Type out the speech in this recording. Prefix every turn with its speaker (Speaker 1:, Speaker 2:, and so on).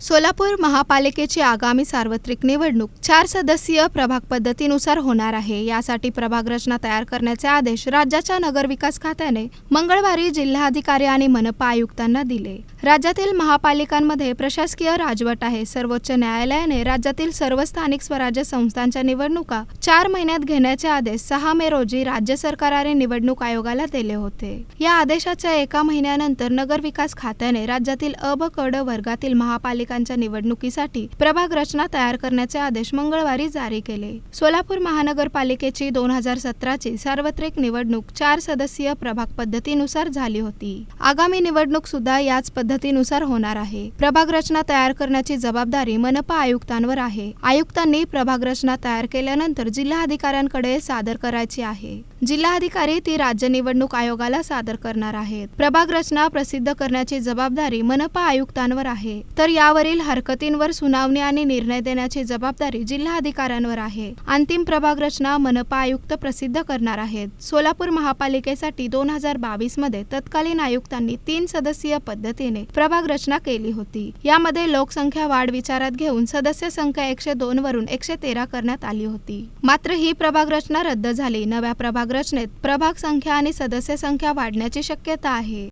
Speaker 1: सोलापूर महापालिकेची आगामी सार्वत्रिक निवडणूक चार सदस्यीय प्रभाग पद्धतीनुसार होणार आहे. यासाठी प्रभाग रचना तयार करण्याचे आदेश राज्याच्या नगरविकास खात्याने मंगळवारी जिल्हाधिकारी आणि मनपा आयुक्तांना दिले. राज्यातील महापालिकांमध्ये प्रशासकीय राजवट आहे. सर्वोच्च न्यायालयाने राज्यातील सर्व स्थानिक स्वराज्य संस्थांच्या निवडणुका चार महिन्यात घेण्याचे आदेश सहा मे रोजी राज्य सरकार आणि निवडणूक आयोगाला दिले होते. या आदेशाच्या एका महिन्यानंतर नगरविकास खात्याने राज्यातील अ ब क ड महापालिकांच्या निवडणुकीसाठी प्रभाग रचना तयार करण्याचे आदेश मंगळवारी जारी केले. सोलापूर महानगरपालिकेची दोन हजार सतराची सार्वत्रिक निवडणूक चार सदस्यीय प्रभाग पद्धतीनुसार झाली होती. आगामी निवडणूक सुद्धा याच पद्धतीनुसार होणार आहे. प्रभाग रचना तयार करण्याची जबाबदारी मनपा आयुक्तांवर आहे. आयुक्तांनी प्रभाग रचना तयार केल्यानंतर जिल्हाधिकाऱ्यांकडे सादर करायची आहे. जिल्हाधिकारी ती राज्य निवडणूक आयोगाला सादर करणार आहेत. प्रभाग रचना प्रसिद्ध करण्याची जबाबदारी मनपा आयुक्तांवर आहे. तर यावरील हरकतींवर सुनावणी आणि निर्णय देण्याची जबाबदारी जिल्हाधिकाऱ्यांवर आहे. अंतिम प्रभाग रचना मनपा आयुक्त प्रसिद्ध करणार आहेत. सोलापूर महापालिकेसाठी दोन हजार बावीसमध्ये तत्कालीन आयुक्तांनी तीन सदस्यीय पद्धतीने प्रभाग रचना केली होती. यामध्ये लोकसंख्या वाढ विचारात घेऊन सदस्य संख्या एकशे दोन वरून एकशे तेरा करण्यात आली होती. मात्र ही प्रभाग रचना रद्द झाली. नव्या प्रभाग रचनेत प्रभाग संख्या आणि सदस्य संख्या वाढण्याची शक्यता आहे.